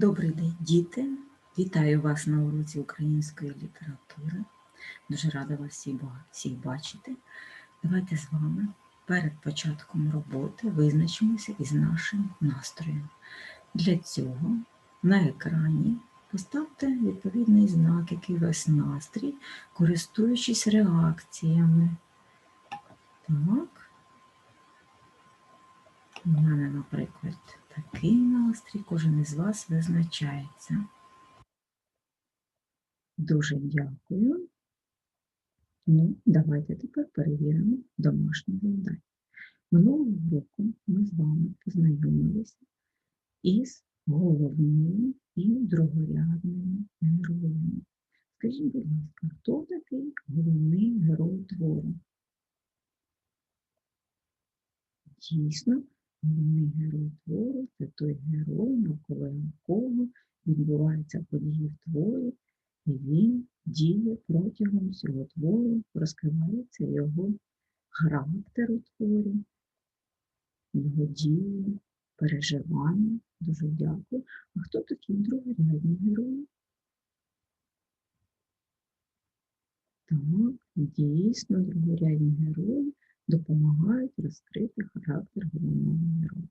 Добрий день, діти! Вітаю вас на уроці української літератури. Дуже рада вас всіх бачити. Давайте з вами перед початком роботи визначимося із нашим настроєм. Для цього на екрані поставте відповідний знак, який у вас настрій, користуючись реакціями. Так. У мене, наприклад, такий настрій, кожен із вас визначається. Дуже дякую. Ну, давайте тепер перевіримо домашнє завдання. Минулого року ми з вами познайомилися із головними і другорядними героями. Скажіть, будь ласка, хто такий головний герой твору? Дійсно, головний герой твору це той герой, навколо якого відбуваються події в творі, і він діє протягом всього твору, розкривається його характер у творі, його дії, переживання. Дуже дякую. А хто такі другорядні герої? Так, дійсно, другорядні герої допомагають розкрити характер головного героя.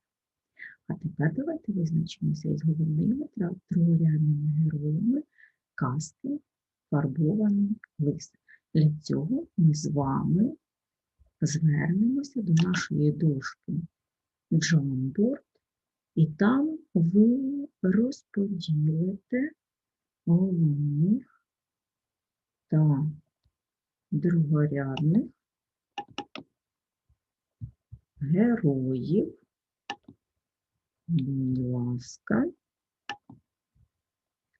А тепер давайте визначимося із головними та другорядними героями казки Фарбований лист. Для цього ми з вами звернемося до нашої дошки Джонборд, і там ви розподілите головних та другорядних героїв. Будь ласка,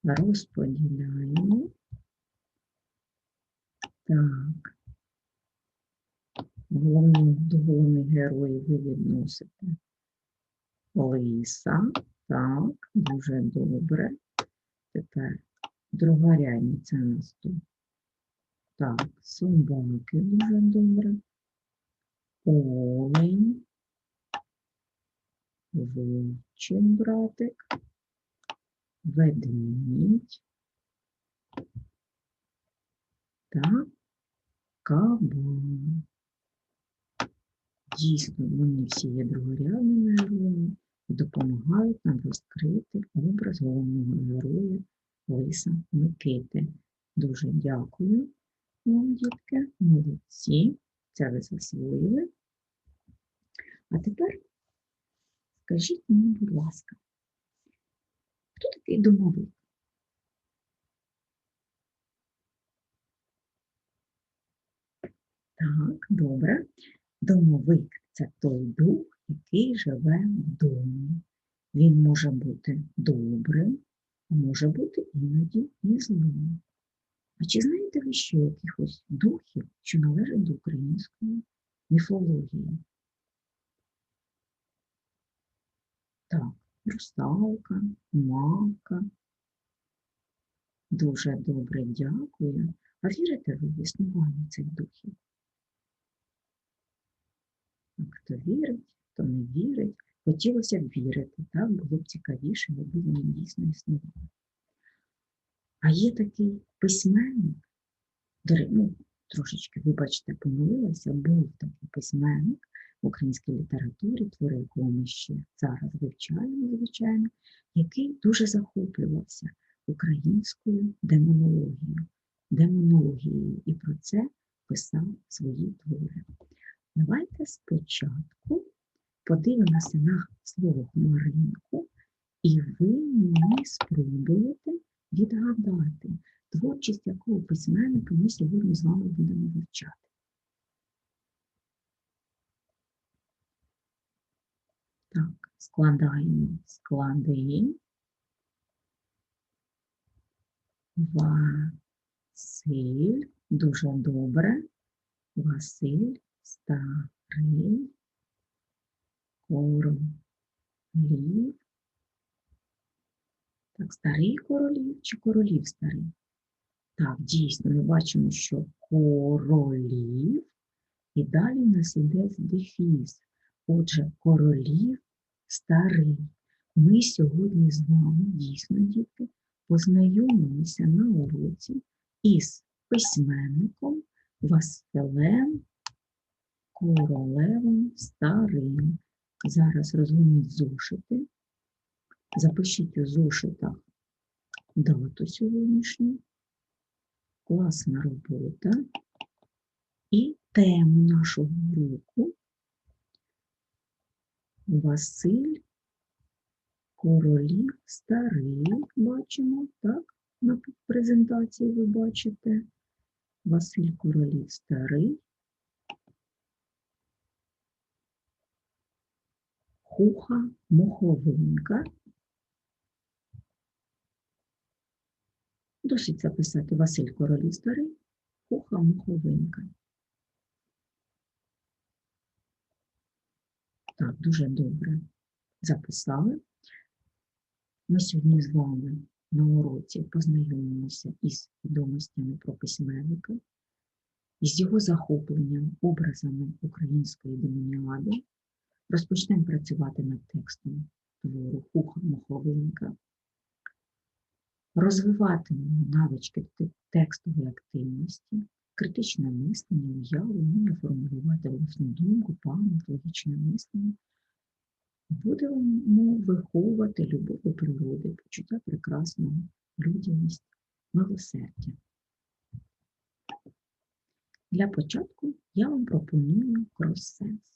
розподіляємо. Так. Головні, до головних героїв ви відносите лиса. Так, дуже добре. Тепер другорядні це нас. Так, собаки дуже добре. Олень. Вовчий братик. Ведмідь. Та кабан. Дійсно, вони всі є другорядними героями і допомагають нам розкрити образ головного героя Лиса Микити. Дуже дякую вам, дітки, молодці, це ви засвоїли. А тепер скажіть мені, будь ласка, хто такий домовик? Так, добре. Домовик це той дух, який живе в домі. Він може бути добрим, а може бути іноді і злим. А чи знаєте ви ще якихось духів, що належать до української міфології? Так, русалка, мавка. Дуже добре дякую. А вірите ви в існування цих духів? А Хто вірить, хто не вірить. Хотілося б вірити, так було б цікавіше, якби вони дійсно існували. А є такий письменник, ну, трошечки, вибачте, помилилася, був такий письменник в українській літературі, твори якого ми ще зараз вивчаємо, звичайно, який дуже захоплювався українською демонологією, демонологією, і про це писав свої твори. Давайте спочатку подивимося на слово хмаринку, і ви мені спробуєте відгадати, творчість якого письменника ми сьогодні з вами будемо вивчати. Так, складаємо склади. Василь, дуже добре. Василь старий королів. Так, старий королів чи королів старий? Так, дійсно, ми бачимо, що королів, і далі в нас іде дефіс. Отже, королів старий. Ми сьогодні з вами, дійсно, діти, познайомимося на уроці із письменником Василем Королевим Старим. Зараз розгоніть зошити, запишіть у зошитах дату сьогоднішню, класна робота і тему нашого уроку Василь Королів Старий, бачимо, так? На презентації ви бачите. Василь Королів Старий. Хуха моховинка. Досить записати Василь Королів Старий, Хуха моховинка. Так, дуже добре записали. Ми сьогодні з вами на уроці познайомимося із відомостями про письменника, із його захопленням образами української домініади. Розпочнемо працювати над текстом твору Хуха Моховинка, розвиватимемо навички текстової активності, критичне мислення, уяву, вміння формулювати власну думку, пам'ять, логічне мислення. Будемо виховувати любов до природи, почуття прекрасного, людяність, милосердя. Для початку я вам пропоную крос-сенс.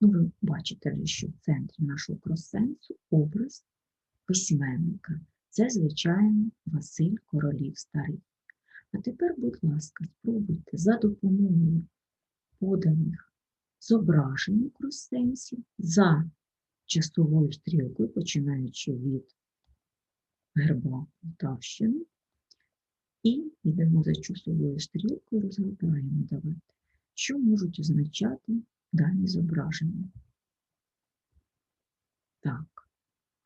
Ну, ви бачите, що в центрі нашого крос-сенсу образ письменника. Це, звичайно, Василь Королів Старий. А тепер, будь ласка, спробуйте за допомогою поданих зображень у крос-сенсі за часовою стрілкою, починаючи від герба Полтавщини, і йдемо за часовою стрілкою, розглядаємо давайте, що можуть означати дані зображення. Так,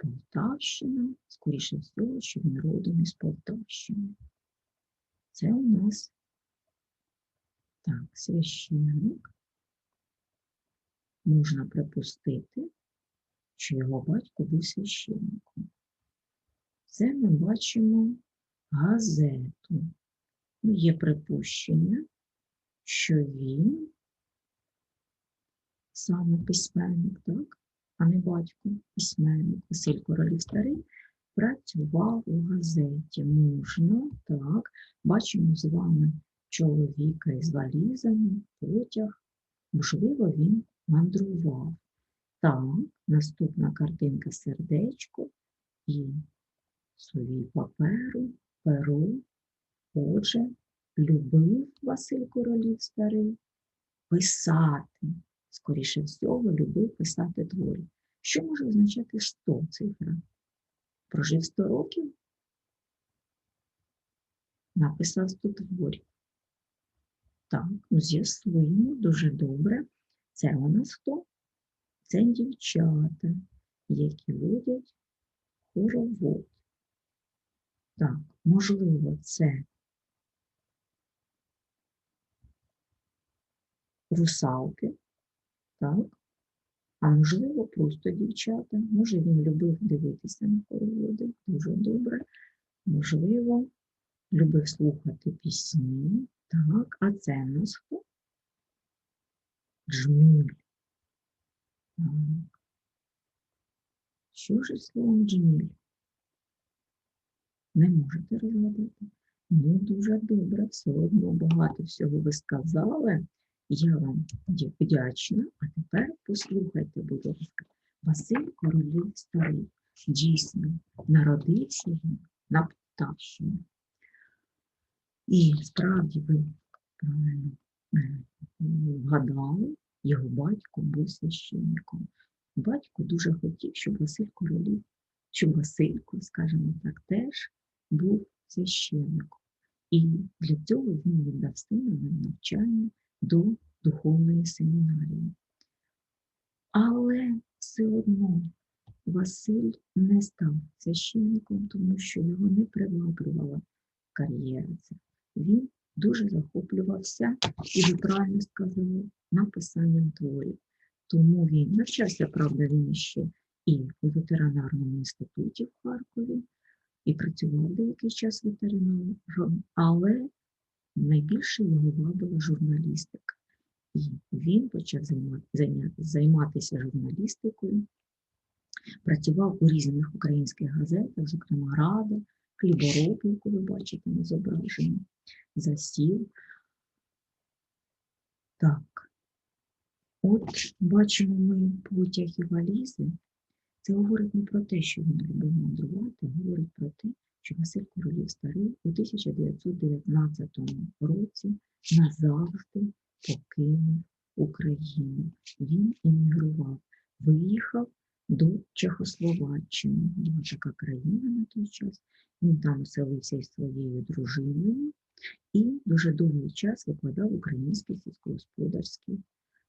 Полтавщина, скоріше всього, що він родом із Полтавщини. Це у нас так, священник. Можна припустити, що його батько був священником. Це ми бачимо газету. Ну, Є припущення, що він саме письменник, так? А не батько, письменник Василь Королів Старий, працював у газеті. Можна, так, бачимо з вами чоловіка із валізами, потяг, можливо, він мандрував. Так, наступна картинка сердечко і сові паперу, перу. Отже, любив Василь Королів Старий писати. Скоріше всього, любив писати твори. Що може означати 100 цифра? Прожив 100 років? Написав 100 творів. Так, ну з'ясуємо дуже добре. Це у нас хто? Це дівчата, які водять хоровод. Так, можливо, це русалки, так? А можливо, просто дівчата. Може, він любив дивитися на хороводи, дуже добре. Можливо, любив слухати пісні. Так, а це в? Джміль. Так. Що ж словом джміль? Не можете розгадати? Ну, дуже добре, все одно багато всього ви сказали. Я вам вдячна, а тепер послухайте, будь ласка, Василь Королів Старий. Дійсно, народився він на Полтавщині. І справді ви е, вгадали, його батько був священником. Батько дуже хотів, щоб Василь Королів, щоб Василько, скажімо так, теж був священником. І для цього він віддав сина на навчання до духовної семінарії. Але все одно Василь не став священником, тому що його не приваблювала кар'єра. Він дуже захоплювався, і ви правильно сказали, написанням творів. Тому він навчався, правда, він ще і у ветеринарному інституті в Харкові, і працював деякий час ветеринаром, але найбільше його вабила журналістика. І він почав займа- займатися журналістикою, працював у різних українських газетах, зокрема Рада, Хлібороб, яку ви бачите на зображенні, засів. Так. От бачимо ми потяг і валізи. Це говорить не про те, що він любив мандрувати, говорить про те, що Василь Королів Старий у 1919 році назавжди покинув Україну. Він емігрував, виїхав до Чехословаччини. Була така країна на той час. Він там оселився із своєю дружиною і дуже довгий час викладав в Українській сільськогосподарській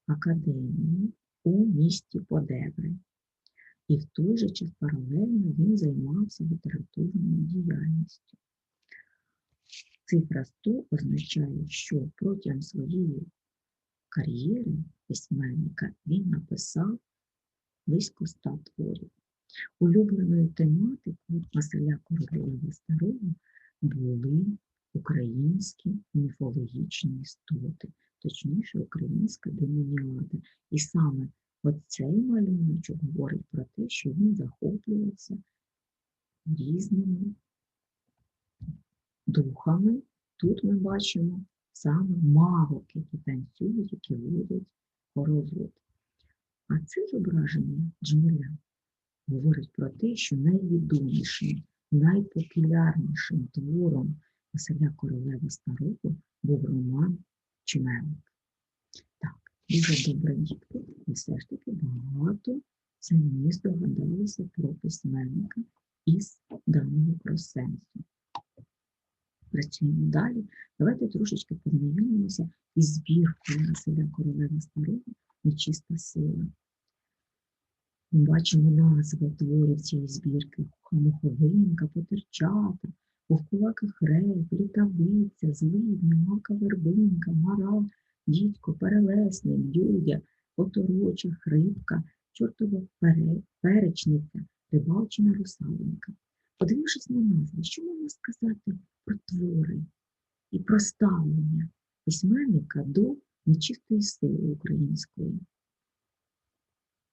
академії у місті Подеври. І в той же час паралельно він займався літературною діяльністю. Цифра 100 означає, що протягом своєї кар'єри письменника він написав близько ста творів. Улюбленою тематикою Василя Королева Старого були українські міфологічні істоти, точніше, українська демоніада. І саме оцей малюночок говорить про те, що він захоплювався різними духами. Тут ми бачимо саме мавок, які танцюють, які водять хоровод. А це зображення джмеля говорить про те, що найвідомішим, найпопулярнішим твором Василя Королева Старого був роман Чмелик. Дуже добре, дітки, і все ж таки багато самі здогадалися про письменника із даного просенсу. Працюємо далі. Давайте трошечки познайомимося із збіркою Василя Королева Старого Нечиста сила. Ми бачимо назви творів цієї збірки: Муховинка, Потерчата, Вовкулаки хреб, Літавиця, Злидня, Мака Вербинка, Мара, Дідько, Перелесник, Дюдя, Отороча, Хрипка, Чортова перечниця, Рибалчина русалонька. Подивившись на назви, що можна сказати про твори і про ставлення письменника до нечистої сили української?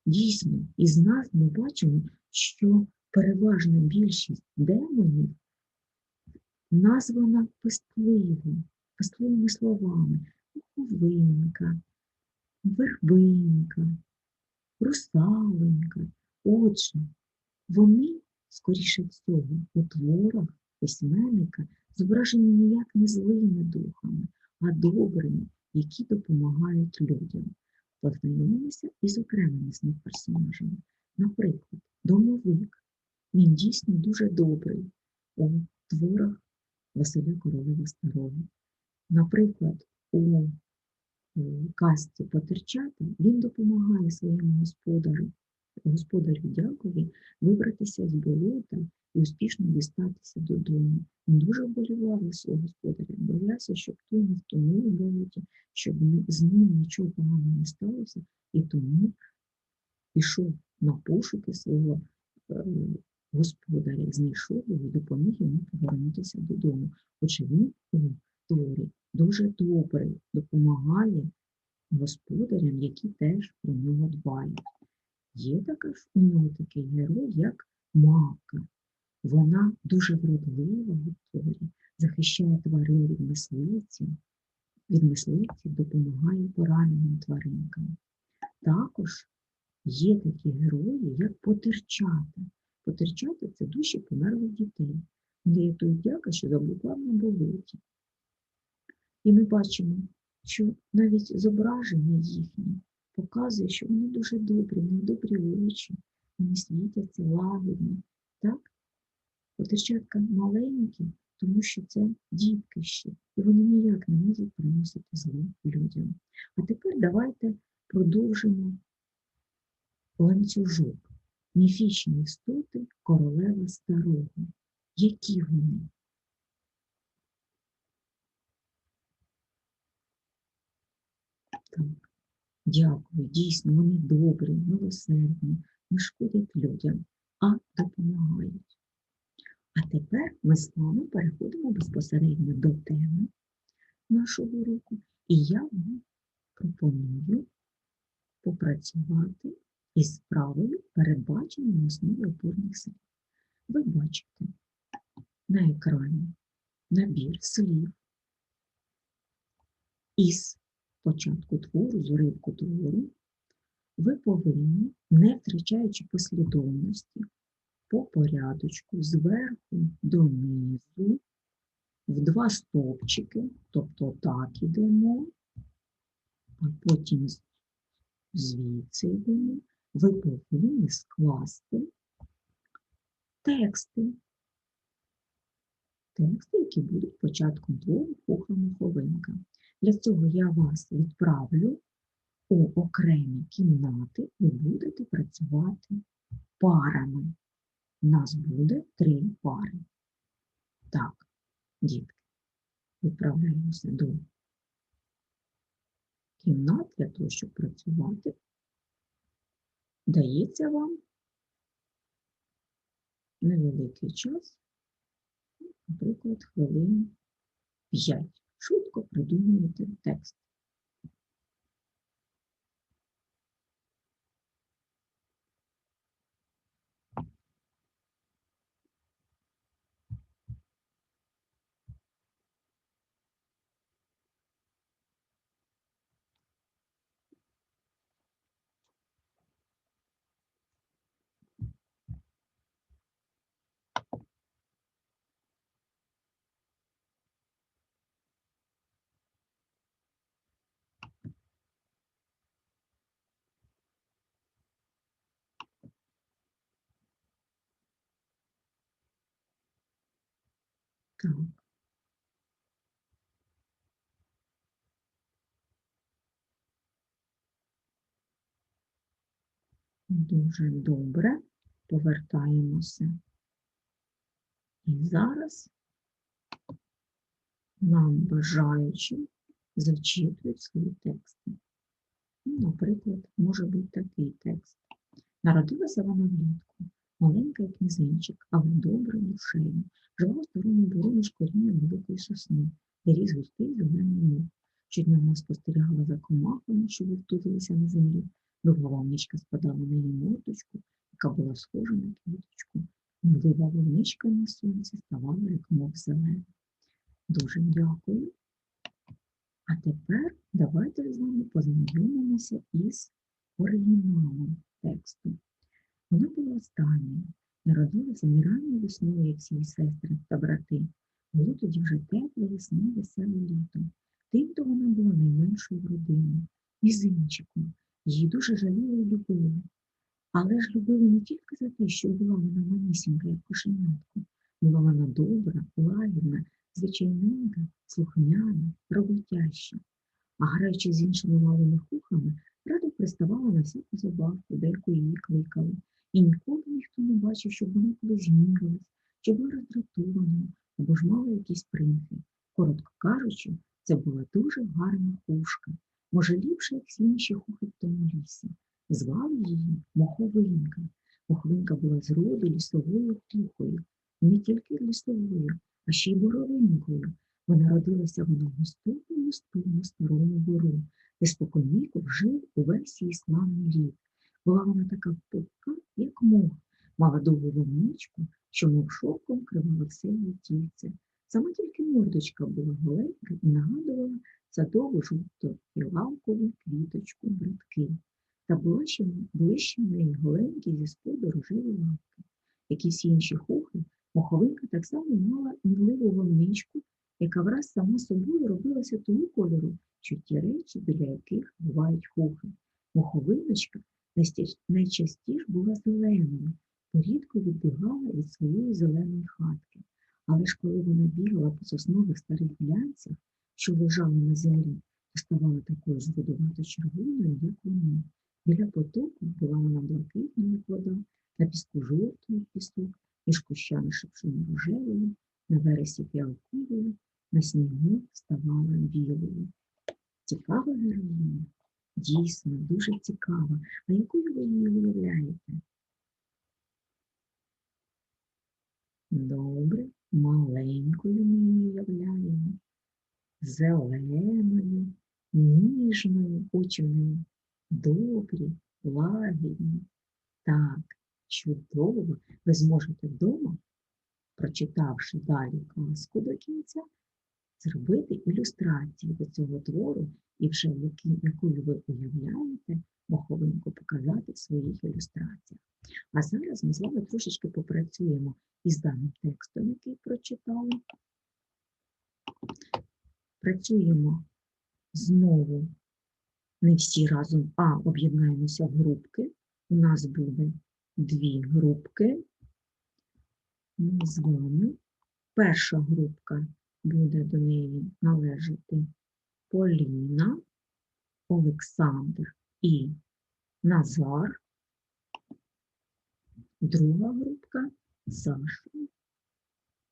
Дійсно, із нас ми бачимо, що переважна більшість демонів названа пестливо, пестливими словами. Муховинка, вербинка, русаленька. Отже, вони, скоріше всього, у творах письменника зображені ніяк не злими духами, а добрими, які допомагають людям. Познайомимося із окремими з них персонажами. Наприклад, домовик. Він дійсно дуже добрий у творах Василя Королева Старого. Наприклад, у казці Потерчата він допомагає своєму господарю, господарю Дякові вибратися з болота і успішно дістатися додому. Він дуже вболівав свого господаря, боявся, щоб той не втонув у болоті, щоб з ним нічого поганого не сталося, і тому пішов на пошуки свого е, господаря, знайшов його і допоміг йому повернутися додому. Отже, він у творі дуже добрий, допомагає господарям, які теж про нього дбають. Є також у нього такий герой, як Мавка. Вона дуже вродлива в творі, захищає тварин від мисливців, від мисливців допомагає пораненим тваринкам. Також є такі герої, як потерчата. Потерчата це душі померлих дітей. Вони рятують дяка, що заблукав на болоті. І ми бачимо, що навіть зображення їхнє показує, що вони дуже добрі, в них добрі очі, вони світяться лагідно. Так? Потерчатка маленькі, тому що це дітки ще, і вони ніяк не можуть приносити зло людям. А тепер давайте продовжимо ланцюжок. Міфічні істоти королева старого. Які вони? Так, дякую. Дійсно, вони добрі, милосердні, не шкодять людям, а допомагають. А тепер ми з вами переходимо безпосередньо до теми нашого уроку, і я вам пропоную попрацювати із справою, передбаченою на основі опорних слів. Ви бачите на екрані набір слів із початку твору, з уривку твору, ви повинні, не втрачаючи послідовності, по порядочку зверху донизу, в два стовпчики, тобто так ідемо, а потім звідси йдемо, ви повинні скласти тексти. Тексти, які будуть початком твору кухла муховинка. Для цього я вас відправлю у окремі кімнати, ви будете працювати парами. У нас буде три пари. Так, дітки, відправляємося до кімнат для того, щоб працювати. Дається вам невеликий час, наприклад, хвилин 5. Швидко придумуєте текст. Так. Дуже добре. Повертаємося. І зараз нам бажаючи зачитують свої тексти. Ну, наприклад, може бути такий текст. Народилася вона влітку, маленька як мізинчик, але добра душею. Жила в старому бору між корінням великої сосни, де ріс густий зелений мох. Щодня вона спостерігала за комахами, що вовтузилися на землі. Довга вовничка спадала на її мордочку, яка була схожа на квіточку. Милива вовничка на сонці ставала, як мов зелена. Дуже дякую. А тепер давайте з вами познайомимося із оригіналом тексту. Вона була останньою, народилася не ранньою весною, як всі сестри та брати. Було тоді вже тепле весна, веселе літо. Тим-то вона була найменшою в родині, мізинчиком. Її дуже жаліли і любили. Але ж любили не тільки за те, що була вона манісінька, як кошенятко. Була вона добра, лагідна, звичайненька, слухняна, роботяща. А граючи з іншими малими кухами, радо приставала на всяку забавку, деяку її кликали. І ніколи ніхто не бачив, щоб вона колись гнівалась, чи була роздратованою, або ж мала якісь примхи. Коротко кажучи, це була дуже гарна хушка, може ліпше, як всі інші хухи в тому лісі. Звали її Моховинка. Моховинка була з роду лісовою хухою, не тільки лісовою, а ще й боровинкою. Вона родилася в густому густому старому бору, де споконвіку жив увесь її славний рід. Була вона така пухка, як мох, мала довгу вовничку, що мов шовком кривала все її тільце. Сама тільки мордочка була голенька і нагадувала садову жовту і лавкову квіточку братки. Та була ще в неї голенькі зі споду рожеві лапки. Якісь інші хухи, моховинка так само мала мірливу вовничку, яка враз сама собою робилася того кольору, що ті речі, біля яких бувають хухи. Моховиночка найчастіше була зеленою, рідко відбігала від своєї зеленої хатки. Але ж коли вона бігала по соснових старих глянцях, що лежали на землі, то ставала такою ж водовато червоною, як вони. Біля потоку була вона блакитна, вода, на піску жовтий, як пісок, між кущами шипшини рожевою, на вересі фіалковою, на снігу ставала білою. Цікава героїня, Дійсно, дуже цікава. А якою ви її уявляєте? Добре, маленькою ми її уявляємо, зеленою, ніжною, очі в неї добрі, лагідні. Так, чудово, ви зможете вдома, прочитавши далі казку до кінця, зробити ілюстрацію до цього твору і вже які- якою ви уявляєте, маховинку показати в своїх ілюстраціях. А зараз ми з вами трошечки попрацюємо із даним текстом, який прочитали. Працюємо знову не всі разом, а об'єднаємося в групки. У нас буде дві групки. Ми з вами. Перша групка буде до неї належати Поліна, Олександр і Назар. Друга групка Саша,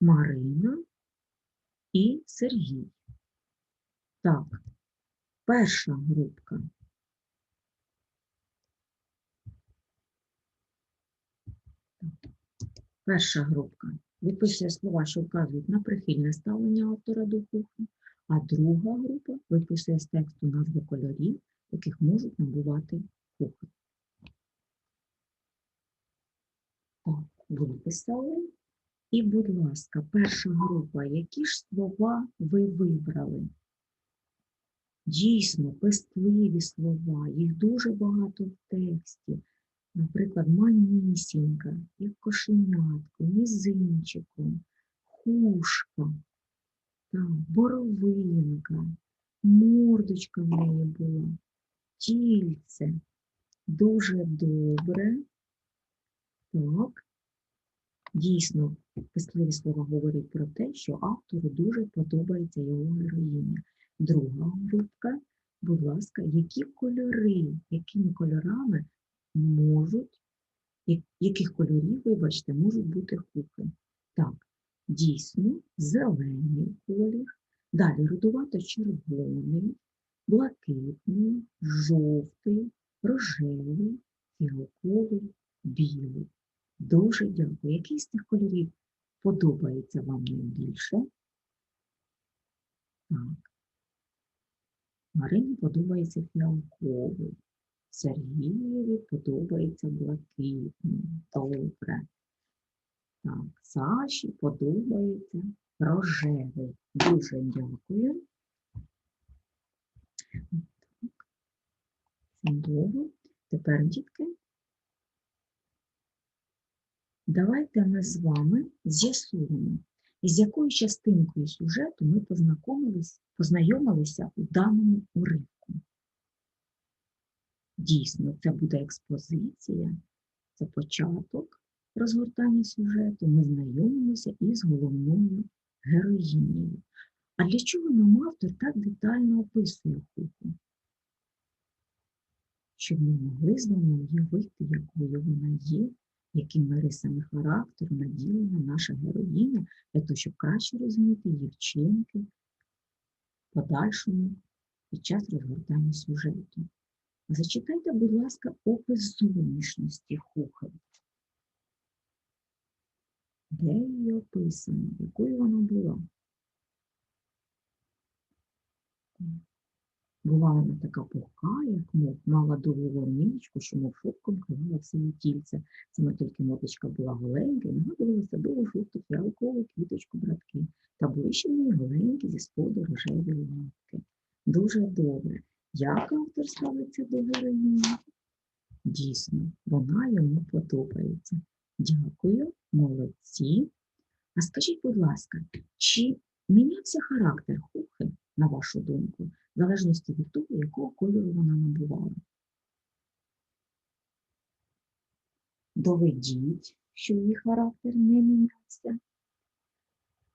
Марина і Сергій. Так, перша групка. Перша групка виписує слова, що вказують на прихильне ставлення автора до кухні, а друга група виписує з тексту назви кольорів, яких можуть набувати кухні. Так, виписали. І, будь ласка, перша група, які ж слова ви вибрали? Дійсно, пестливі слова, їх дуже багато в тексті. Наприклад, манісінька, як кошенятко, мізинчиком, хушка, так, боровинка, мордочка в неї була, тільце. Дуже добре. Так. Дійсно, писливі слова говорять про те, що автору дуже подобається його героїня. Друга групка, будь ласка, які кольори, якими кольорами можуть, яких кольорів, вибачте, можуть бути кухи? Так, дійсно, зелений колір, далі рудувато-червоний, блакитний, жовтий, рожевий, фіолковий, білий. Дуже дякую. Який з цих кольорів подобається вам найбільше? Так. Марині подобається фіалковий. Сергієві подобається блакитний. Добре. Так, Саші подобається рожевий. Дуже дякую. Так. Тепер, дітки, Давайте ми з вами з'ясуємо, із якою частинкою сюжету ми познайомилися у даному уривку. Дійсно, це буде експозиція, це початок розгортання сюжету. Ми знайомимося із головною героїнею. А для чого нам автор так детально описує кухню? Щоб ми могли з вами уявити, якою вона є, якими рисами характеру наділена наша героїня, для того, щоб краще розуміти її вчинки в подальшому під час розгортання сюжету. Зачитайте, будь ласка, опис зовнішності Хухель. Де її описано, якою вона була? Була вона така пухка, як мов, мала довгу ломничку, що мов шубком кривала все її тільце. Саме тільки моточка була голенька і нагадувала садову жовту фіалкову квіточку братки. Та неї голенькі зі споду рожеві лапки. Дуже добре. Як автор ставиться до героїні? Дійсно, вона йому подобається. Дякую, молодці. А скажіть, будь ласка, чи мінявся характер Хухи, на вашу думку, в залежності від того, якого кольору вона набувала? Доведіть, що її характер не мінявся.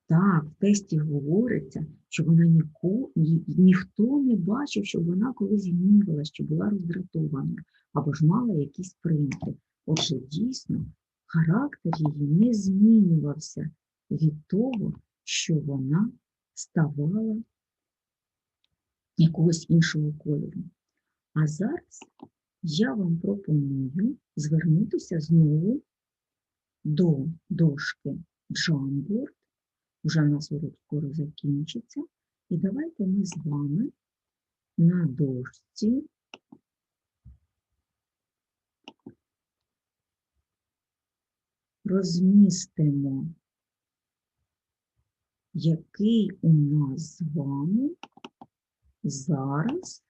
Так, в тесті говориться, що вона ніко, ні, ніхто не бачив, щоб вона колись гнівалась, що була роздратована, або ж мала якісь примки. Отже, дійсно, характер її не змінювався від того, що вона ставала якогось іншого кольору. А зараз я вам пропоную звернутися знову до дошки Jamboard. Вже у нас урок скоро закінчиться. І давайте ми з вами на дошці розмістимо, який у нас з вами зараз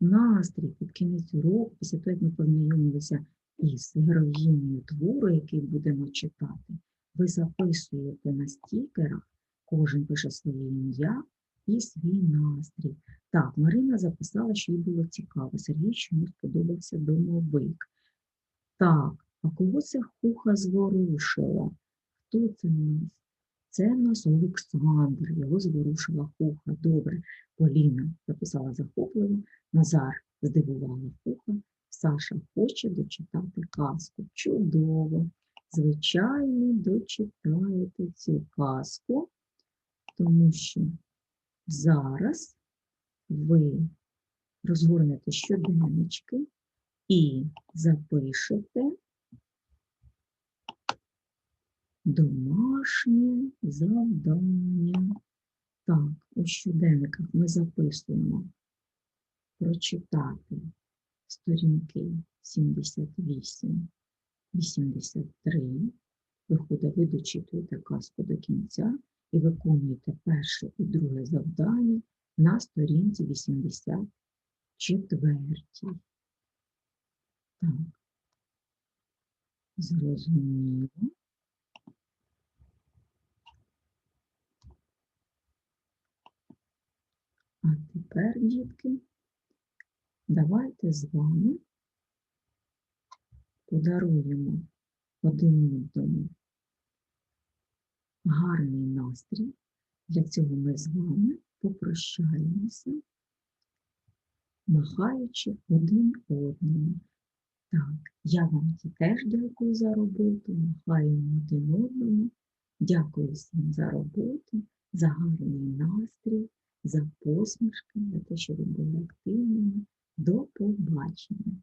настрій під кінець уроку, після того, як ми познайомилися із героїнею твору, який будемо читати, ви записуєте на стікерах, кожен пише своє ім'я і свій настрій. Так, Марина записала, що їй було цікаво. Сергій чомусь сподобався домовик. Так, а кого це хуха зворушила? Хто це нас? Це нас Олександр, його зворушила хуха. Добре, Поліна записала захопливо, Назар здивувала хуха, Саша хоче дочитати казку. Чудово! Звичайно, дочитаєте цю казку, тому що зараз ви розгорнете щоденнички і запишете домашнє завдання. Так, у щоденниках ми записуємо прочитати сторінки 78, 83. Виходить, ви дочитуєте казку до кінця і виконуєте перше і друге завдання на сторінці 84. Так, зрозуміло. А тепер, дітки, давайте з вами подаруємо один одному гарний настрій. Для цього ми з вами попрощаємося, махаючи один одному. Так, я вам теж дякую за роботу, махаємо один одному. Дякую всім за роботу, за гарний настрій, за посмішки, за те, що ви були активними. До побачення!